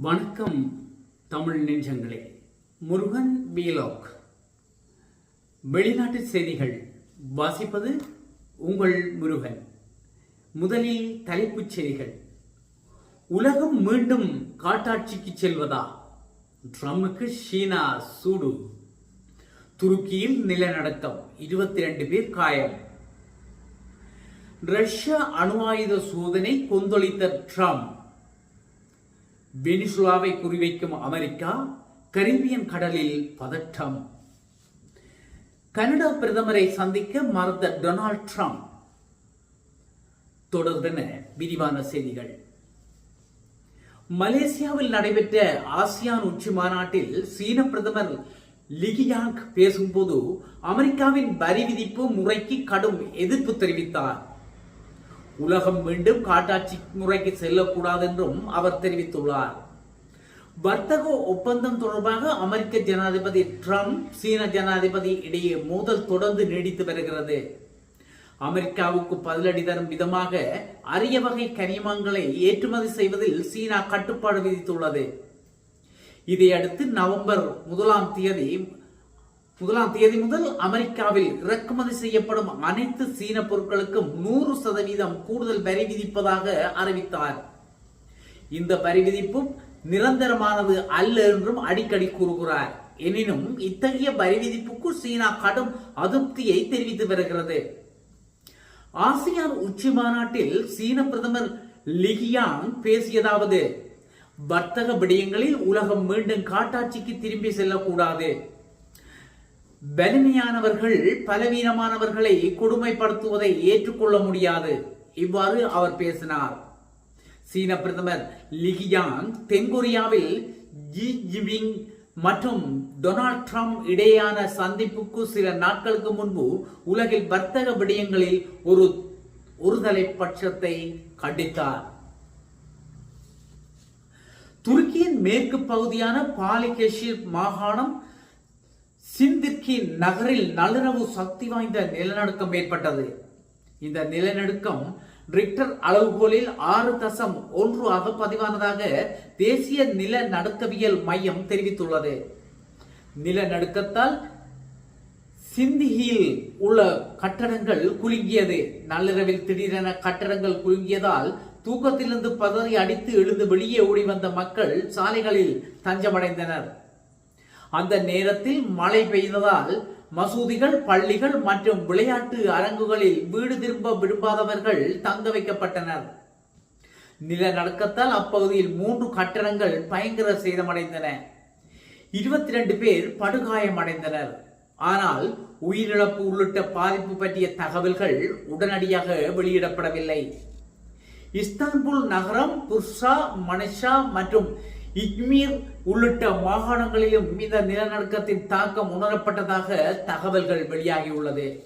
வணக்கம் தமிழ் நெஞ்சங்களே. முருகன் வீலாக் வெளிநாட்டு செய்திகள். வாசிப்பது உங்கள் முருகன். முதலில் தலைப்புச் செய்திகள். உலகம் மீண்டும் காட்டாட்சிக்கு செல்வதா? ட்ரம்முக்கு சீனா சூடு. துருக்கியில் நிலநடுக்கம். இருபத்தி ரெண்டு பேர் காயம். ரஷ்ய அணு ஆயுத சோதனை கொந்தளித்த ட்ரம்ப். வெனிசுலாவை குறிவைக்கும் அமெரிக்கா கரீபியன் கடலில் பதட்டம் கனடா பிரதமரை சந்திக்க மறந்த டொனால்ட் ட்ரம்ப். தொடர்ந்தன விரிவான செய்திகள். மலேசியாவில் நடைபெற்ற ஆசியான் உச்சி மாநாட்டில் சீன பிரதமர் லிகியாங் பேசும்போது அமெரிக்காவின் வரி விதிப்பு முறைக்கு கடும் எதிர்ப்பு தெரிவித்தார். உலகம் மீண்டும் காட்டாட்சி முறைக்கு செல்லக்கூடாது என்றும் அவர் தெரிவித்துள்ளார். வர்த்தக ஒப்பந்தம் தொடர்பாக அமெரிக்க ஜனாதிபதி ட்ரம்ப் சீன ஜனாதிபதி இடையே மோதல் தொடர்ந்து நீடித்து வருகிறது. அமெரிக்காவுக்கு பதிலடி தரும் விதமாக அரிய வகை கனிமங்களை ஏற்றுமதி செய்வதில் சீனா கட்டுப்பாடு விதித்துள்ளது. இதையடுத்து நவம்பர் முதலாம் தேதி முதலாம் தேதி முதல் அமெரிக்காவில் இறக்குமதி செய்யப்படும் அனைத்து சீன பொருட்களுக்கும் நூறு சதவீதம் கூடுதல் வரி விதிப்பதாக அறிவித்தார். இந்த வரி விதிப்பும் நிரந்தரமானது அல்ல என்றும் அடிக்கடி கூறுகிறார். எனினும் இத்தகைய வரி விதிப்புக்கு சீனா கடும் அதிருப்தியை தெரிவித்து வருகிறது. ஆசியான் உச்சி மாநாட்டில் சீன பிரதமர் லிகியாங் பேசியதாவது வர்த்தக விடயங்களில் உலகம் மீண்டும் காட்டாட்சிக்கு திரும்பி செல்லக்கூடாது. வலிமையானவர்கள் பலவீனமானவர்களை கொடுமைப்படுத்துவதை ஏற்றுக்கொள்ள முடியாது. இவ்வாறு அவர் பேசினார். சீன பிரதமர் லிகியாங் தென்கொரியாவில் ஜி ஜிபிங் மற்றும் டொனால்ட் ட்ரம்ப் இடையேயான சந்திப்புக்கு சில நாட்களுக்கு முன்பு உலகில் வர்த்தக விடயங்களில் ஒரு ஒருதலை பட்சத்தை கண்டித்தார். துருக்கியின் மேற்கு பகுதியான பாலிகெஷிர் மாகாணம் சிந்திர்கி நகரில் நள்ளிரவு சக்தி வாய்ந்த நிலநடுக்கம் ஏற்பட்டது. இந்த நிலநடுக்கம் ரிக்டர் அளவுகோலில் ஆறு தசம் ஒன்று ஆக பதிவானதாக தேசிய நிலநடுக்கவியல் மையம் தெரிவித்துள்ளது. நிலநடுக்கத்தால் சிந்திகியில் உள்ள கட்டடங்கள் குலுங்கியது. நள்ளிரவில் திடீரென கட்டடங்கள் குலுங்கியதால் தூக்கத்திலிருந்து பதறி அடித்து எழுந்து வெளியே ஓடி வந்த மக்கள் சாலைகளில் தஞ்சமடைந்தனர். அந்த நேரத்தில் மழை பெய்ததால் மசூதிகள் பள்ளிகள் மற்றும் விளையாட்டு அரங்குகளில் வீடு திரும்ப விரும்பாதவர்கள் தங்க வைக்கப்பட்டனர். நிலநடுக்கத்தால் அப்பகுதியில் மூன்று கட்டடங்கள் பயங்கர சேதமடைந்தன. இருபத்தி ரெண்டு பேர் படுகாயமடைந்தனர். ஆனால் உயிரிழப்பு உள்ளிட்ட பாதிப்பு பற்றிய தகவல்கள் உடனடியாக வெளியிடப்படவில்லை. இஸ்தான்புல் நகரம் புர்ஷா மனிஷா மற்றும் இக்மீர் உள்ளிட்ட மாகாணங்களிலும் இந்த நிலநடுக்கத்தின் தாக்கம் உணரப்பட்டதாக தகவல்கள் வெளியாகியுள்ளது.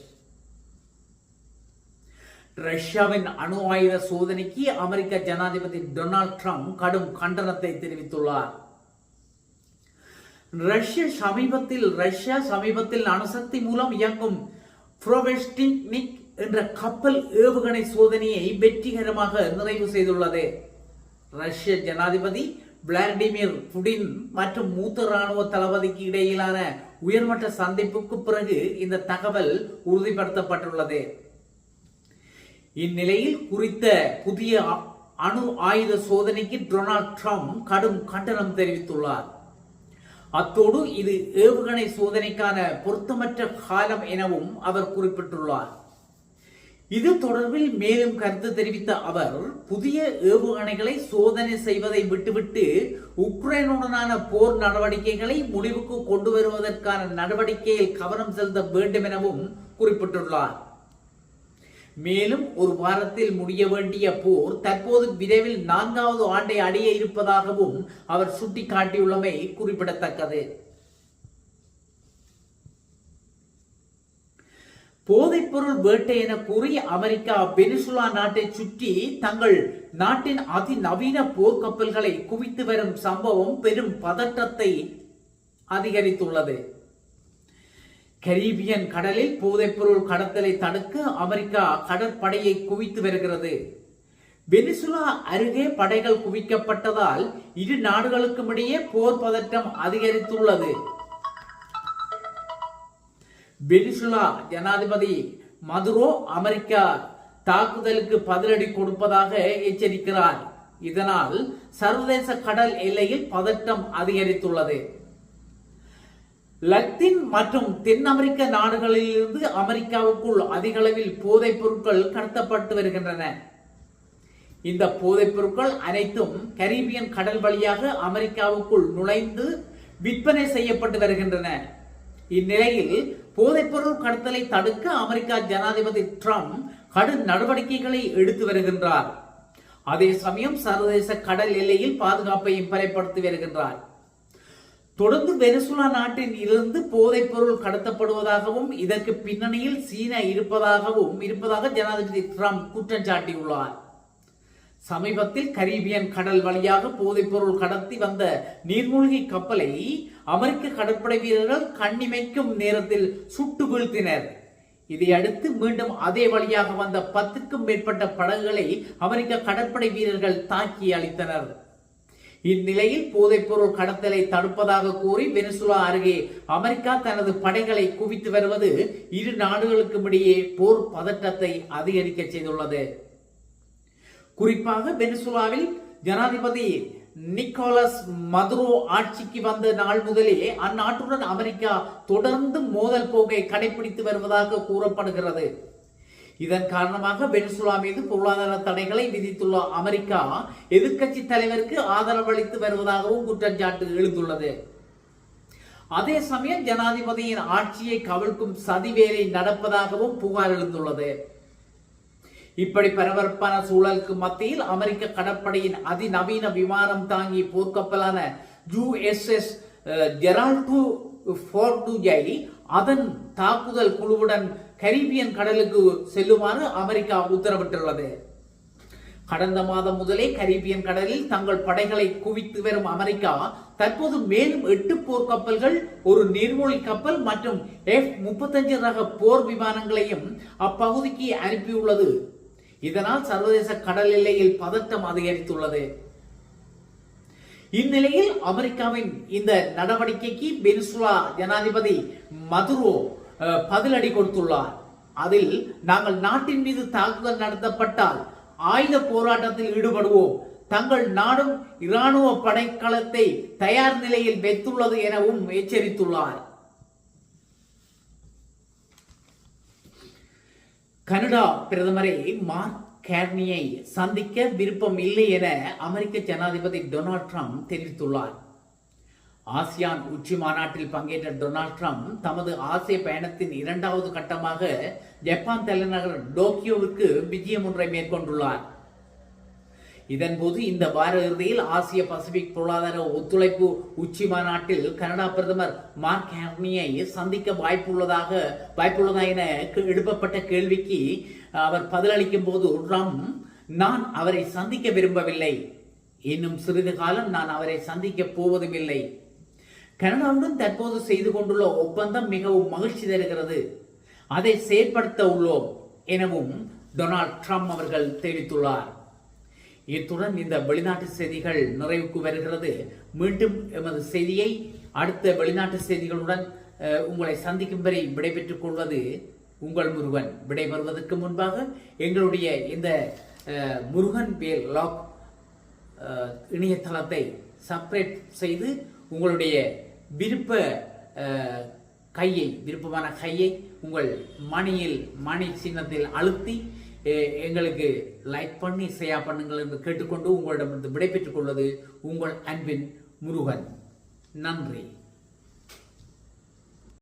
ரஷ்யாவின் அணு ஆயுத சோதனைக்கு அமெரிக்க ஜனாதிபதி டொனால்ட் ட்ரம்ப் கடும் கண்டனத்தை தெரிவித்துள்ளார். ரஷ்ய சமீபத்தில் ரஷ்யா சமீபத்தில் அணுசக்தி மூலம் இயங்கும் புரோவெஸ்டினிக் என்ற கப்பல் ஏவுகணை சோதனையை வெற்றிகரமாக நிறைவு செய்துள்ளது. ரஷ்ய ஜனாதிபதி விளாடிமிர் புடின் மற்றும் மூத்த ராணுவ தளபதிக்கு இடையிலான உயர்மட்ட சந்திப்புக்கு பிறகு இந்த தகவல் உறுதிப்படுத்தப்பட்டுள்ளது. இந்நிலையில் குறித்த புதிய அணு ஆயுத சோதனைக்கு டொனால்ட் ட்ரம்ப் கடும் கண்டனம் தெரிவித்துள்ளார். அத்தோடு இது ஏவுகணை சோதனைக்கான பொருத்தமற்ற காலம் எனவும் அவர் குறிப்பிட்டுள்ளார். இது தொடர்பில் மேலும் கருத்து தெரிவித்த அவர் புதிய ஏவுகணைகளை சோதனை செய்வதை விட்டுவிட்டு உக்ரைனுடனான போர் நடவடிக்கைகளை முடிவுக்கு கொண்டு வருவதற்கான நடவடிக்கையில் கவனம் செலுத்த வேண்டும் எனவும் குறிப்பிட்டுள்ளார். மேலும் ஒரு வாரத்தில் முடிய வேண்டிய போர் தற்போது விரைவில் நான்காவது ஆண்டை அடைய இருப்பதாகவும் அவர் சுட்டிக்காட்டியுள்ளமை குறிப்பிடத்தக்கது. போதைப்பொருள் வேட்டை என கூறி அமெரிக்கா பெனிசுலா நாட்டை சுற்றி தங்கள் நாட்டின் அதிநவீன போர்க்கப்பல்களை குவித்து வரும் சம்பவம் பெரும் பதட்டத்தை அதிகரித்துள்ளது. கரீபியன் கடலில் போதைப்பொருள் கடத்தலை தடுக்க அமெரிக்கா கடற்படையை குவித்து வருகிறது. வெனிசுலா அருகே படைகள் குவிக்கப்பட்டதால் இரு நாடுகளுக்கும் இடையே போர் பதட்டம் அதிகரித்துள்ளது. வெனிசுலா ஜனாதிபதி மதுரோ அமெரிக்கா தாக்குதலுக்கு பதிலடி கொடுப்பதாக எச்சரிக்கிறார். இதனால் சர்வதேச கடல் எல்லையில் பதட்டம் அதிகரித்துள்ளது. லத்தீன் மற்றும் தென் அமெரிக்க நாடுகளிலிருந்து அமெரிக்காவுக்குள் அதிக அளவில் போதைப் பொருட்கள் கடத்தப்பட்டு வருகின்றன. இந்த போதைப் பொருட்கள் அனைத்தும் கரீபியன் கடல் வழியாக அமெரிக்காவுக்குள் நுழைந்து விற்பனை செய்யப்பட்டு வருகின்றன. இந்நிலையில் போதைப்பொருள் கடத்தலை தடுக்க அமெரிக்கா ஜனாதிபதி ட்ரம்ப் கடும் நடவடிக்கைகளை எடுத்து வருகின்றார். அதே சமயம் சர்வதேச கடல் எல்லையில் பாதுகாப்பையும் பலப்படுத்தி வருகின்றார். தொடர்ந்து வெனிசுலா நாட்டின் இருந்து போதைப் பொருள் கடத்தப்படுவதாகவும் இதற்கு பின்னணியில் சீனா இருப்பதாகவும் இருப்பதாக ஜனாதிபதி ட்ரம்ப் குற்றம் சாட்டியுள்ளார். சமீபத்தில் கரீபியன் கடல் வழியாக போதைப்பொருள் கடத்தி வந்த நீர்மூழ்கி கப்பலை அமெரிக்க கடற்படை வீரர்கள் கண்ணிமைக்கும் நேரத்தில் சுட்டு வீழ்த்தினர். இதையடுத்து மீண்டும் அதே வழியாக வந்த பத்துக்கும் மேற்பட்ட படகுகளை அமெரிக்க கடற்படை வீரர்கள் தாக்கி அளித்தனர் இந்நிலையில் போதைப்பொருள் கடத்தலை தடுப்பதாக கூறி வெனிசுலா அருகே அமெரிக்கா தனது படைகளை குவித்து வருவது இரு நாடுகளுக்கும் இடையே போர் பதட்டத்தை அதிகரிக்க செய்துள்ளது. குறிப்பாக வெனிசுலாவில் ஜனாதிபதி நிக்கோலஸ் மதுரோ ஆட்சிக்கு வந்த நாள் முதலே அந்நாட்டுடன் அமெரிக்கா தொடர்ந்து மோதல் போக்கை கடைபிடித்து வருவதாக கூறப்படுகிறது. இதன் காரணமாக வெனிசுலா மீது பொருளாதார தடைகளை விதித்துள்ள அமெரிக்கா எதிர்க்கட்சி தலைவருக்கு ஆதரவளித்து வருவதாகவும் குற்றச்சாட்டு எழுந்துள்ளது. அதே சமயம் ஜனாதிபதியின் ஆட்சியை கவிழ்க்கும் சதிவேலை நடப்பதாகவும் புகார் எழுந்துள்ளது. இப்படி பரபரப்பான சூழலுக்கு மத்தியில் அமெரிக்க கடற்படையின் அதிநவீன விமானம் தாங்கி போர்க்கப்பலான யுஎஸ்எஸ் ஜெரால்டு ஃபோர்டுஜை அதன் தாக்குதல் குழுவுடன் கரீபியன் கடலுக்கு செல்லுமாறு அமெரிக்கா உத்தரவிட்டுள்ளது. கடந்த மாதம் முதலே கரீபியன் கடலில் தங்கள் படைகளை குவித்து வரும் அமெரிக்கா தற்போது மேலும் எட்டு போர் கப்பல்கள் ஒரு நீர்மூழ்கி கப்பல் மற்றும் எஃப் முப்பத்தஞ்சு ரக போர் விமானங்களையும் அப்பகுதிக்கு அனுப்பியுள்ளது. இதனால் சர்வதேச கடல் எல்லையில் பதட்டம் அதிகரித்துள்ளது. இந்நிலையில் அமெரிக்காவின் இந்த நடவடிக்கைக்கு வெனிசுலா ஜனாதிபதி மதுரோ பதிலடி கொடுத்துள்ளார். அதில் நாங்கள் நாட்டின் மீது தாக்குதல் நடத்தப்பட்டால் ஆயுத போராட்டத்தில் ஈடுபடுவோம். தங்கள் நாடும் இராணுவ படைக்களத்தை தயார் நிலையில் வைத்துள்ளது எனவும் எச்சரித்துள்ளார். கனடா பிரதமரை மார்க் கேர்னியை சந்திக்க விருப்பம் இல்லை என அமெரிக்க ஜனாதிபதி டொனால்ட் ட்ரம்ப் தெரிவித்துள்ளார். ஆசியான் உச்சி மாநாட்டில் பங்கேற்ற டொனால்ட் ட்ரம்ப் தமது ஆசிய பயணத்தின் இரண்டாவது கட்டமாக ஜப்பான் தலைநகர் டோக்கியோவுக்கு விஜயம் ஒன்றை மேற்கொண்டுள்ளார். இதன்போது இந்த வார இறுதியில் ஆசிய பசிபிக் பொருளாதார ஒத்துழைப்பு உச்சி மாநாட்டில் கனடா பிரதமர் மார்க் ஹேர்னியை சந்திக்க வாய்ப்புள்ளதாக வாய்ப்புள்ளதா என எழுப்பப்பட்ட கேள்விக்கு அவர் பதிலளிக்கும் போது ட்ரம்ப் நான் அவரை சந்திக்க விரும்பவில்லை. இன்னும் சிறிது காலம் நான் அவரை சந்திக்க போவதும் இல்லை. கனடாவுடன் தற்போது செய்து கொண்டுள்ள ஒப்பந்தம் மிகவும் மகிழ்ச்சி தருகிறது. அதை செயற்படுத்த உள்ளோம் எனவும் டொனால்ட் ட்ரம்ப் அவர்கள் தெரிவித்துள்ளார். இத்துடன் இந்த வெளிநாட்டு செய்திகள் நிறைவுக்கு வருகிறது. மீண்டும் எமது செய்தியை அடுத்த வெளிநாட்டு செய்திகளுடன் உங்களை சந்திக்கும் வரை விடைபெற்றுக் கொள்வது உங்கள் முருகன். விடைபெறுவதற்கு முன்பாக எங்களுடைய இந்த முருகன் பேர் லாக் இணையதளத்தை சப்ரேட் செய்து உங்களுடைய விருப்ப கையை விருப்பமான கையை உங்கள் மணியில் மணி சின்னத்தில் அழுத்தி எங்களுக்கு லைக் பண்ணி செய்யா பண்ணுங்கள் என்று கேட்டுக்கொண்டு உங்களிடமிருந்து விடைபெற்றுக் கொள்வது உங்கள் அன்பின் முருகன். நன்றி.